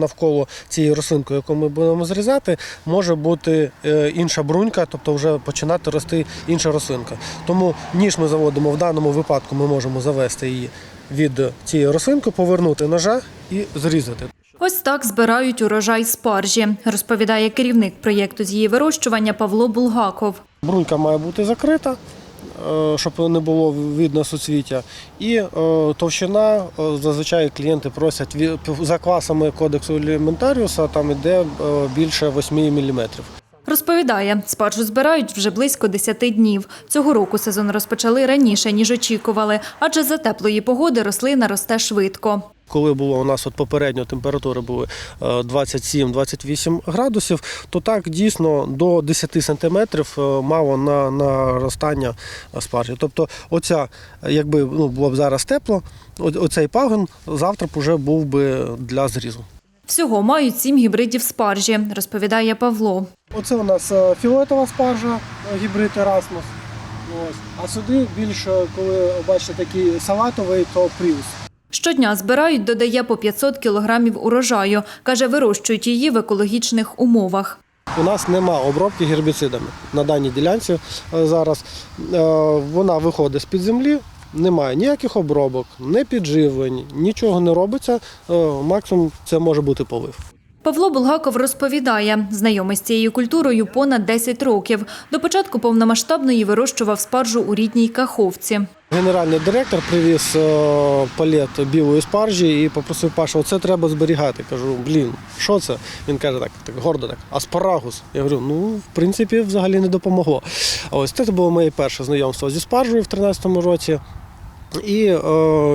Навколо цієї рослинки, яку ми будемо зрізати, може бути е, інша брунька, тобто вже починати рости інша рослинка. Тому ніж ми заводимо в даному випадку, ми можемо завести її від цієї рослинки, повернути ножа і зрізати. Ось так збирають урожай спаржі, розповідає керівник проєкту з її вирощування Павло Булгаков. Брунька має бути закрита, щоб не було видно суцвіття. І е, товщина е, зазвичай клієнти просять за класами кодексу елементаріуса, там іде е, більше 8 мм. Розповідає, спаржу збирають вже близько 10 днів. Цього року сезон розпочали раніше, ніж очікували, адже за теплої погоди рослина росте швидко. Коли було у нас от попередньо температури були е, 27-28 градусів, то так дійсно до 10 сантиметрів е, мало на наростання спаржі. Тобто, оця, е, якби ну, було б зараз тепло, оцей пагон завтра б вже був би для зрізу. Всього мають сім гібридів спаржі, розповідає Павло. Оце у нас е, фіолетова спаржа, е, гібрид Erasmus. Ось. А сюди більше, коли бачите такий салатовий, то Prius. Щодня збирають, додає по 500 кілограмів урожаю. Каже, вирощують її в екологічних умовах. У нас нема обробки гербіцидами на даній ділянці е, зараз. Вона виходить з-під землі, немає ніяких обробок, не підживлень, нічого не робиться. Максимум це може бути полив. Павло Булгаков розповідає, знайомий з цією культурою понад 10 років. До початку повномасштабної вирощував спаржу у рідній Каховці. Генеральний директор привіз е, палет білої спаржі і попросив Паша, оце треба зберігати. Кажу, блін, що це? Він каже так, так гордо так, аспарагус. Я говорю, ну, в принципі, взагалі не допомогло. Ось це було моє перше знайомство зі спаржею в 2013 році. І е,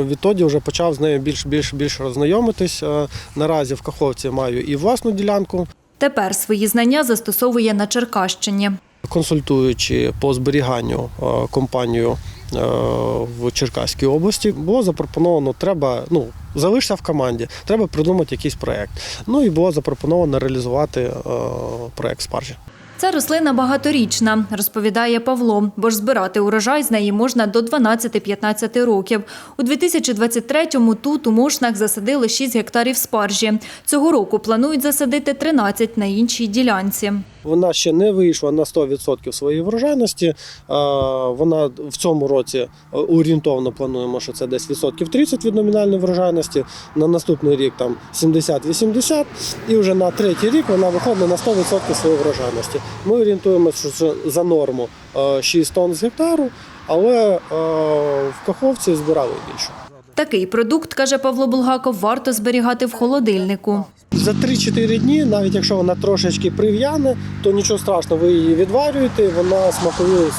відтоді вже почав з нею більш більш більш роззнайомитись. Е, наразі в Каховці маю і власну ділянку, Тепер свої знання застосовує на Черкащині. консультуючи по зберіганню е, компанію в Черкаській області, було запропоновано, треба ну. Залишся в команді, треба придумати якийсь проєкт. Ну і було запропоновано реалізувати проєкт спаржі. Ця рослина багаторічна, розповідає Павло, бо ж збирати урожай з неї можна до 12-15 років. У 2023-му тут у Мошнах засадили 6 гектарів спаржі. Цього року планують засадити 13 на іншій ділянці. Вона ще не вийшла на 100% своєї врожайності. Е, Вона в цьому році е, орієнтовно плануємо, що це десь відсотків 30 від номінальної врожайності. На наступний рік там 70-80, і вже на третій рік вона виходить на 100% своєї врожайності. Ми орієнтуємося, що це за норму е, 6 тонн з гектару, але е, в Каховці збирали більше. Такий продукт, каже Павло Булгаков, варто зберігати в холодильнику. За 3-4 дні, навіть якщо вона трошечки прив'яне, то нічого страшного, ви її відварюєте, вона смакові е,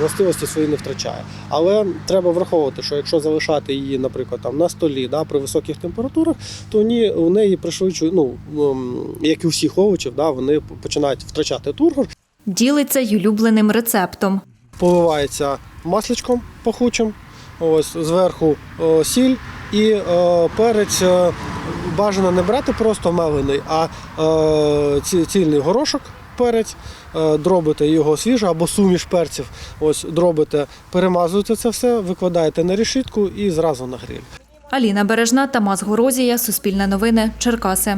властивості свої не втрачає. Але треба враховувати, що якщо залишати її, наприклад, там на столі да, при високих температурах, то ні, у неї пришвидшує, ну ем, як і у всіх овочів, да, вони починають втрачати тургор, Ділиться й улюбленим рецептом. поливається масличком пахучим, ось зверху сіль і перець. е, Бажано не брати просто мелений, а е, ці- цільний горошок, перець, е, дробите його свіжо або суміш перців. Ось дробите, перемазуєте це все, викладаєте на решітку і зразу на гриль. Аліна Бережна, Тамас Горозія, Суспільне новини, Черкаси.